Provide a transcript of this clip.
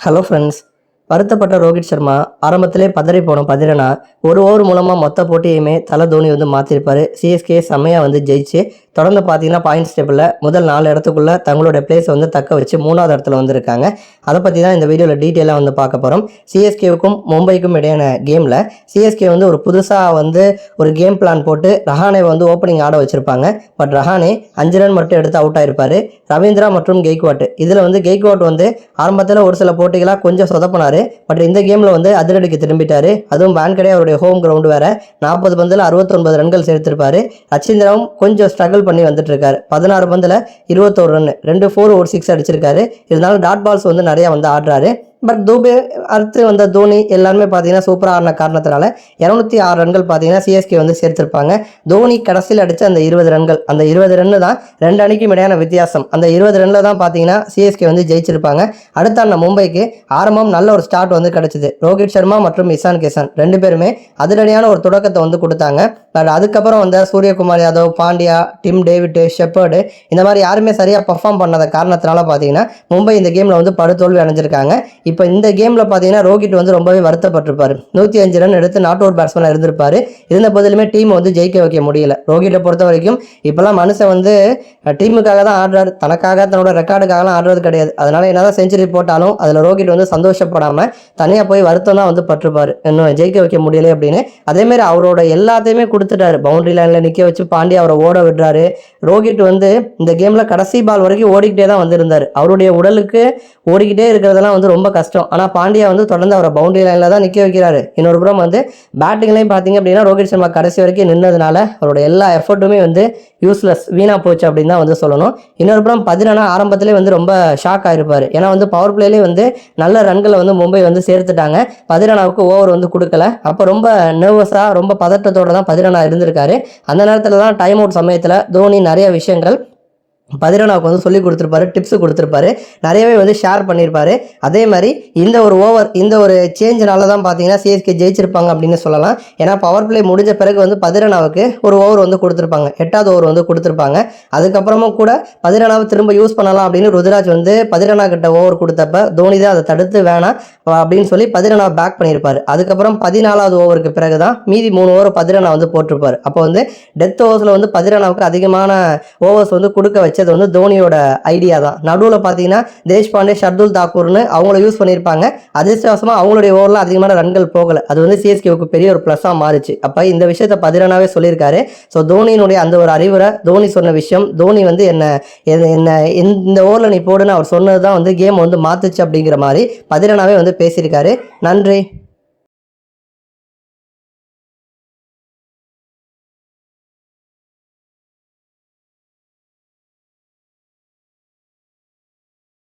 Hello friends வருத்தப்பட்ட Rohit Sharma ஆரம்பத்திலே பதறி போன பதிரனா ஒரு ஓவர் மூலமாக மொத்த போட்டியுமே தலை தோனி வந்து மாற்றிருப்பார் சிஎஸ்கே செம்மையாக வந்து ஜெயிச்சு தொடர்ந்து பார்த்தீங்கன்னா பாயிண்ட்ஸ் டேபிளில் முதல் நாலு இடத்துக்குள்ளே தங்களோட பிளேஸை வந்து தக்க வச்சு மூணாவது இடத்துல வந்திருக்காங்க. அதை பற்றி தான் இந்த வீடியோவில் டீட்டெயிலாக வந்து பார்க்க போகிறோம் சிஎஸ்கேவுக்கும் மும்பைக்கும் இடையான கேமில் சிஎஸ்கே வந்து ஒரு புதுசாக வந்து ஒரு கேம் பிளான் போட்டு ரஹானே வந்து ஓப்பனிங் ஆட வச்சுருப்பாங்க. பட் ரஹானே அஞ்சு ரன் மட்டும் எடுத்து அவுட் ஆயிருப்பார். ரவீந்திரா மற்றும் கெய்க்வாட். இதில் வந்து கெய்க்வாட் வந்து ஆரம்பத்தில் ஒரு சில போட்டிகளாக கொஞ்சம் சொதப்பினார். பட் இந்த கேமில் வந்து அதிரடிக்கு திரும்பிட்டாரு. அதுவும் வான்கடே அவருடைய ஹோம் கிரவுண்டு வேற. நாற்பது பந்தில் அறுபத்தொன்பது ரன்கள் சேர்த்திருப்பார். ரச்சிந்திராவும் கொஞ்சம் ஸ்ட்ரகிள் பண்ணி வந்துட்டு இருக்காரு பதினாறு பந்தில் இருபத்தோரு ரன் ரெண்டு ஃபோர் ஒரு சிக்ஸ் அடிச்சிருக்காரு. இருந்தாலும் டாட் பால்ஸ் வந்து நிறையா வந்து ஆடுறாரு. பட் தூபே அடுத்து வந்த தோனி எல்லாருமே பார்த்தீங்கன்னா சூப்பராக ஆடின காரணத்தினால இரநூத்தி ஆறு ரன்கள் பார்த்தீங்கன்னா சிஎஸ்கே வந்து சேர்த்திருப்பாங்க. தோனி கடைசியில் அடித்த அந்த இருபது ரன்கள் அந்த இருபது ரன்னு தான் ரெண்டு அணிக்கும் இடையான வித்தியாசம். அந்த இருபது ரன்னில் தான் பார்த்தீங்கன்னா சிஎஸ்கே வந்து ஜெயிச்சிருப்பாங்க. அடுத்த அண்ணன் மும்பைக்கு ஆரம்பம் நல்ல ஒரு ஸ்டார்ட் வந்து கிடச்சிது. ரோஹித் சர்மா மற்றும் இசான் கிசான் ரெண்டு பேருமே அதிரடியான ஒரு தொடக்கத்தை வந்து கொடுத்தாங்க. பட் அதுக்கப்புறம் வந்த Suryakumar Yadav Pandya Tim David Shepherd இந்த மாதிரி யாருமே சரியாக பர்ஃபார்ம் பண்ணாத காரணத்தினால பார்த்தீங்கன்னா மும்பை இந்த கேமில் வந்து படுதோல்வி அடைஞ்சிருக்காங்க. இப்போ இந்த கேமில் பார்த்தீங்கன்னா ரோஹித் வந்து ரொம்பவே வருத்தப்பட்டிருப்பார். நூற்றி அஞ்சு ரன் எடுத்து நாட் அவுட் பேட்ஸ்மேனாக இருந்திருப்பாரு. இருந்த போதிலுமே டீம் வந்து ஜெயிக்க வைக்க முடியல. ரோஹிட்டை பொறுத்த வரைக்கும் இப்போல்லாம் மனுஷன் வந்து டீமுக்காக தான் ஆடுறாரு. தனக்காக தன்னோட ரெக்கார்டுக்காகலாம் ஆடுறது கிடையாது. அதனால என்னதான் செஞ்சுரி போட்டாலும் அதில் ரோஹித் வந்து சந்தோஷப்படாமல் தனியாக போய் வருத்தம் தான் வந்து பட்டிருப்பார். இன்னும் ஜெயிக்க வைக்க முடியல அப்படின்னு. அதேமாரி அவரோட எல்லாத்தையுமே கொடுத்துட்டாரு. பவுண்டரி லைனில் நிற்க வச்சு பாண்டி அவரை ஓட விடுறாரு. ரோஹித் வந்து இந்த கேமில் கடைசி பால் வரைக்கும் ஓடிக்கிட்டே தான் வந்திருந்தார். அவருடைய உடலுக்கு ஓடிக்கிட்டே இருக்கிறதெல்லாம் வந்து ரொம்ப கஷ்டம். ஆனால் பாண்டியா வந்து தொடர்ந்து அவரை பவுண்டரி லைனில் தான் நிற்க வைக்கிறாரு. இன்னொரு புறம் வந்து பேட்டிங்லையும் பார்த்தீங்க அப்படின்னா ரோஹித் சர்மா கடைசி வரைக்கும் நின்னதுனால அவரோட எல்லா எஃபர்ட்டுமே வந்து யூஸ்லெஸ் வீணாக போச்சு அப்படின்னு தான் வந்து சொல்லணும். இன்னொரு புறம் பதினா ஆரம்பத்திலே வந்து ரொம்ப ஷாக் ஆகிருப்பார் ஏன்னா வந்து பவர் பிளேலேயே வந்து நல்ல ரன்களை வந்து மும்பை வந்து சேர்த்துட்டாங்க. பதினாவுக்கு ஓவர் வந்து கொடுக்கல. அப்போ ரொம்ப நர்வஸாக ரொம்ப பதட்டத்தோட தான் பதினா இருந்திருக்காரு. அந்த நேரத்தில் தான் டைம் அவுட் சமயத்தில் தோனி நிறைய விஷயங்கள் பதிரனாவுக்கு வந்து சொல்லி கொடுத்துருப்பாரு டிப்ஸ் கொடுத்துருப்பாரு நிறையவே வந்து ஷேர் பண்ணியிருப்பாரு. அதே மாதிரி இந்த ஒரு ஓவர் இந்த ஒரு சேஞ்சினால தான் பார்த்தீங்கன்னா சிஎஸ்கே ஜெயிச்சிருப்பாங்க அப்படின்னு சொல்லலாம். ஏன்னா பவர் பிளே முடிஞ்ச பிறகு வந்து பதினொன்றாவுக்கு ஒரு ஓவர் வந்து கொடுத்துருப்பாங்க. எட்டாவது ஓவர் வந்து கொடுத்துருப்பாங்க. அதுக்கப்புறமும் கூட பதிரனாவை திரும்ப யூஸ் பண்ணலாம் அப்படின்னு ருத்ராஜ் வந்து பதினொன்றா கிட்ட ஓவர் கொடுத்தப்ப தோனி தான் அதை தடுத்து வேணாம் அப்படின்னு சொல்லி பதிரனாவை பேக் பண்ணியிருப்பார். அதுக்கப்புறம் பதினாலாவது ஓவருக்கு பிறகு தான் மீதி மூணு ஓவர் பதினொன்றா வந்து போட்டிருப்பாரு. அப்போ வந்து டெத் ஓவர்ஸில் வந்து பதிரனாவுக்கு அதிகமான ஓவர்ஸ் வந்து கொடுக்க வச்சு வச்சது வந்து தோனியோட ஐடியா தான். நடுவில் பார்த்தீங்கன்னா தேஷ்பாண்டே ஷர்துல் தாக்கூர்னு அவங்கள யூஸ் பண்ணியிருப்பாங்க. அதிர்ஷ்டவசமாக அவங்களுடைய ஓவரில் அதிகமான ரன்கள் போகலை. அது வந்து சிஎஸ்கேவுக்கு பெரிய ஒரு ப்ளஸ்ஸாக மாறுச்சு. அப்போ இந்த விஷயத்த பதிரனாவே சொல்லியிருக்காரு. ஸோ தோனியினுடைய அந்த ஒரு அறிவுரை தோனி சொன்ன விஷயம் தோனி வந்து என்ன என்ன- என்ன இந்த ஓவரில் நீ போடுன்னு அவர் சொன்னது தான் வந்து கேம் வந்து மாத்துச்சு அப்படிங்கிற மாதிரி பதிரனாவே வந்து பேசியிருக்காரு. நன்றி.